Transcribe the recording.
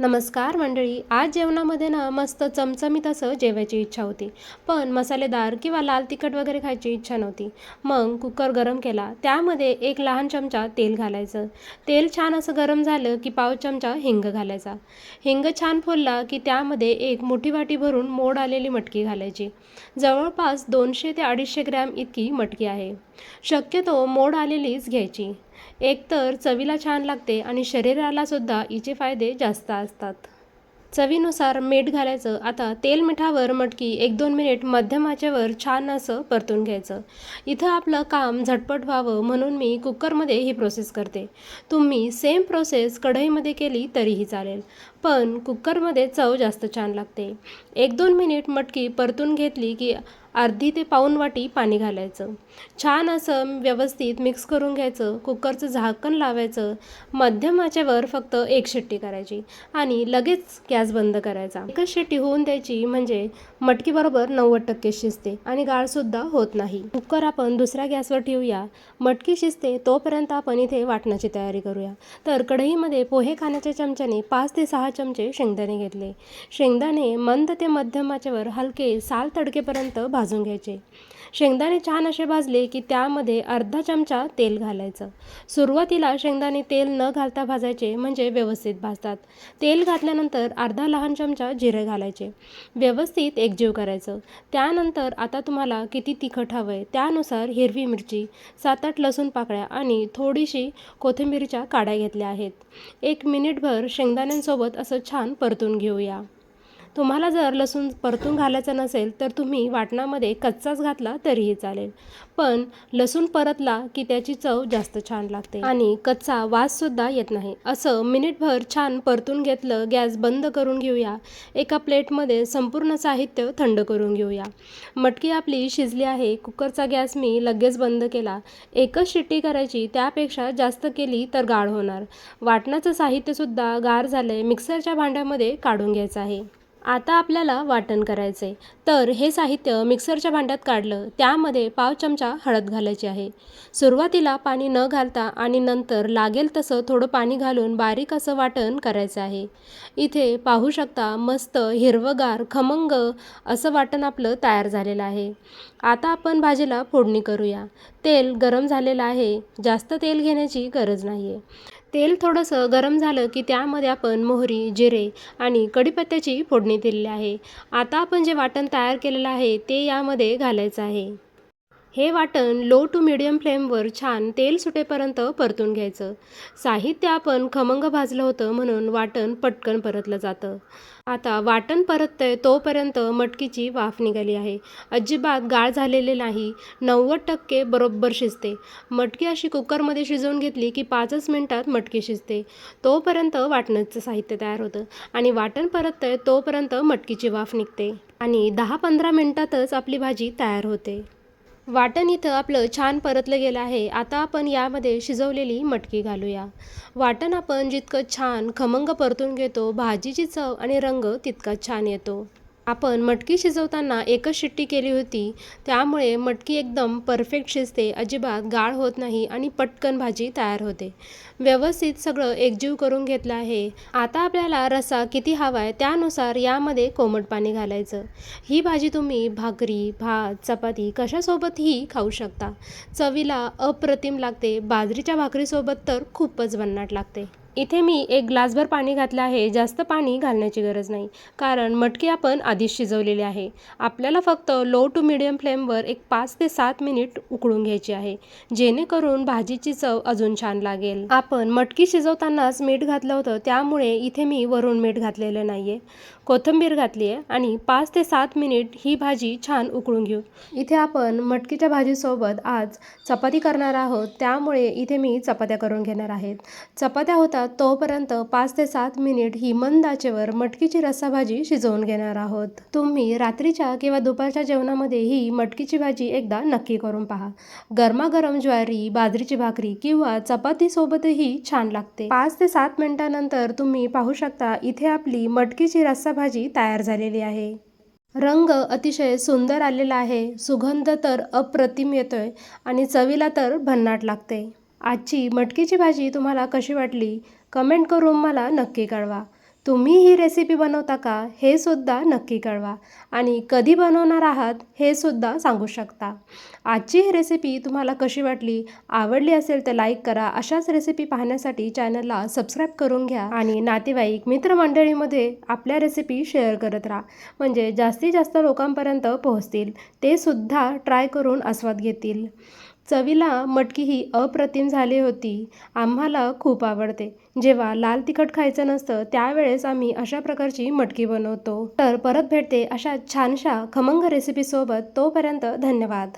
नमस्कार मंडळी आज जेवणामध्ये ना मस्त चमचमीत असं जेवायची इच्छा होती. पण मसालेदार किंवा लाल तिखट वगैरे खायची इच्छा नव्हती. मग कुकर गरम केला. त्यामध्ये एक लहान चमचा तेल घालायचं. तेल छान असं गरम झालं की पाव चमचा हिंग घालायचा. हिंग छान फुलला की त्यामध्ये एक मोठी वाटी भरून मोड आलेली मटकी घालायची. जवळपास दोनशे ते अडीचशे ग्रॅम इतकी मटकी आहे. शक्यतो मोड आलेलीच घ्यायची. एकतर चवीला छान लागते आणि शरीरालासुद्धा हिचे फायदे जास्त असतात. चवीनुसार मीठ घालायचं. आता तेल मिठावर मटकी एक दोन मिनिट मध्यम आचेवर छान असं परतून घ्यायचं. इथं आपलं काम झटपट व्हावं म्हणून मी कुकरमध्ये ही प्रोसेस करते. तुम्ही सेम प्रोसेस कढईमध्ये केली तरीही चालेल. पण कुकरमध्ये चव जास्त छान लागते. एक दोन मिनिट मटकी परतून घेतली की अर्धी ते पाऊन वाटी पाणी घालायचं. छान असं व्यवस्थित मिक्स करून घ्यायचं. कुकरचं झाकण लावायचं. मध्यम आचेवर फक्त एक शेट्टी करायची आणि लगेच गॅस बंद करायचा. एकच शेट्टी होऊन द्यायची म्हणजे मटकीबरोबर नव्वद टक्के शिजते आणि गाळसुद्धा होत नाही. कुकर आपण दुसऱ्या गॅसवर ठेवूया. मटकी शिजते तोपर्यंत आपण इथे वाटणाची तयारी करूया. तर कढईमध्ये पोहे खाण्याच्या चमच्याने पाच ते सहा चमचे शेंगदाणे घेतले. शेंगदाणे मंद ते मध्यम आचेवर हलके साल तडकेपर्यंत भाजून भाजून घ्यायचे. शेंगदाणे छान असे भाजले की त्यामध्ये अर्धा चमचा तेल घालायचं. सुरुवातीला शेंगदाणे तेल न घालता भाजायचे म्हणजे व्यवस्थित भाजतात. तेल घातल्यानंतर अर्धा लहान चमचा जिरे घालायचे. व्यवस्थित एकजीव करायचं. त्यानंतर आता तुम्हाला किती तिखट हवं आहे त्यानुसार हिरवी मिरची सात आठ लसूण पाकळ्या आणि थोडीशी कोथिंबीरच्या काड्या घेतल्या आहेत. एक मिनिटभर शेंगदाण्यांसोबत असं छान परतून घेऊया. तुम्हाला जर लसूण परतून घालायचं नसेल तर तुम्ही वाटणामध्ये कच्चाच घातला तरीही चालेल. पण लसूण परतला की त्याची चव जास्त छान लागते आणि कच्चा वाससुद्धा येत नाही. असं मिनिटभर छान परतून घेतलं गॅस बंद करून घेऊया. एका प्लेटमध्ये संपूर्ण साहित्य थंड करून घेऊया. मटकी आपली शिजली आहे कुकरचा गॅस मी लगेच बंद केला. एकच शिट्टी करायची त्यापेक्षा जास्त केली तर गाळ होणार. वाटणाचं साहित्यसुद्धा गार झालं आहे मिक्सरच्या भांड्यामध्ये काढून घ्यायचं आहे. आता आपल्याला वाटण करायचं आहे तर हे साहित्य मिक्सरच्या भांड्यात काढलं त्यामध्ये पाव चमचा हळद घालायची आहे. सुरुवातीला पाणी न घालता आणि नंतर लागेल तसं थोडं पाणी घालून बारीक असं वाटण करायचं आहे. इथे पाहू शकता मस्त हिरवगार खमंग असं वाटण आपलं तयार झालेलं आहे. आता आपण भाजीला फोडणी करूया. तेल गरम झालेलं आहे. जास्त तेल घेण्याची गरज नाही आहे तेल थोडंसं गरम झालं की त्यामध्ये आपण मोहरी जिरे आणि कढीपत्त्याची फोडणी दिलेली आहे. आता आपण जे वाटण तयार केलेलं आहे ते यामध्ये घालायचं आहे. हे वाटण लो टू मिडियम फ्लेमवर छान तेल सुटेपर्यंत परतून घ्यायचं. साहित्य आपण खमंग भाजलं होतं म्हणून वाटण पटकन परतलं जातं. आता वाटण परततंय तोपर्यंत मटकीची वाफ निघाली आहे. अजिबात गाळ झालेले नाही. नव्वद टक्के बरोबर शिजते. मटकी अशी कुकरमध्ये शिजवून घेतली की पाचच मिनटात मटकी शिजते. तोपर्यंत वाटणाचं साहित्य तयार होतं आणि वाटण परततंय तोपर्यंत मटकीची वाफ निघते. आणि दहा पंधरा मिनटातच आपली भाजी तयार होते. वाटण इथं आपलं छान परतलं गेलं आहे. आता आपण यामध्ये शिजवलेली मटकी घालूया. वाटण आपण जितकं छान खमंग परतून घेतो भाजीची चव आणि रंग तितकाच छान येतो. आपण मटकी शिजवताना एकच शिट्टी केली होती त्यामुळे मटकी एकदम परफेक्ट शिजते अजिबात गाळ होत नाही आणि पटकन भाजी तयार होते. व्यवस्थित सगळं एकजीव करून घेतलं आहे. आता आपल्याला रसा किती हवा आहे त्यानुसार यामध्ये कोमट पाणी घालायचं. ही भाजी तुम्ही भाकरी भात चपाती कशासोबतही खाऊ शकता. चवीला अप्रतिम लागते. बाजरीच्या भाकरीसोबत तर खूपच भन्नाट लागते. इथे मी एक ग्लासभर पाणी घातलं आहे जास्त पाणी घालण्याची गरज नाही. कारण मटकी आपण आधीच शिजवलेली आहे. आपल्याला फक्त लो टू मिडियम फ्लेमवर एक पाच ते सात मिनिट उकळून घ्यायची आहे जेणेकरून भाजीची चव अजून छान लागेल. आपण मटकी शिजवतानाच मीठ घातलं होतं त्यामुळे इथे मी वरून मीठ घातलेलं नाही आहे कोथिंबीर घातली आहे आणि पाच ते सात मिनिट ही भाजी छान उकळून घेऊ. इथे आपण मटकीच्या भाजीसोबत आज चपाती करणार आहोत त्यामुळे इथे मी चपात्या करून घेणार आहेत चपात्या होतात तोपर्यंत पाच ते सात मिनिट ही मंद आचेवर मटकीची रस्साभाजी शिजवून घेणार आहोत. तुम्ही रात्रीच्या किंवा दुपारच्या जेवणामध्ये ही मटकीची भाजी एकदा नक्की करून पहा. गरमागरम ज्वारी बाजरीची भाकरी किंवा चपातीसोबतही छान लागते. पाच ते सात मिनिटानंतर तुम्ही पाहू शकता इथे आपली मटकीची रस्साभाजी तयार झालेली आहे. रंग अतिशय सुंदर आलेला आहे. सुगंध तर अप्रतिम येतोय आणि चवीला तर भन्नाट लागते. आजची मटकीची भाजी तुम्हाला कशी वाटली? कमेंट करून मला नक्की कळवा. तुम्ही ही रेसिपी बनवता का? हे सुद्धा नक्की कळवा. आणि कधी बनवणार आहात? हे सुद्धा सांगू शकता. आजची ही रेसिपी तुम्हाला कशी वाटली? आवडली असेल तर लाईक करा. अशाच रेसिपी पाहण्यासाठी चॅनलला सबस्क्राईब करून घ्या. आणि नातेवाईक मित्रमंडळीमध्ये आपल्या रेसिपी शेअर करत राहा. म्हणजे जास्तीत जास्त लोकांपर्यंत पोहोचतील. ते सुद्धा ट्राय करून आस्वाद घेतील. चवीला मटकी ही अप्रतिम झाली होती. आम्हाला खूप आवडते. जेव्हा लाल तिखट खायचं नसतं त्यावेळेस आम्ही अशा प्रकारची मटकी बनवतो. तर परत भेटते अशा छानशा खमंग रेसिपीसोबत तोपर्यंत धन्यवाद.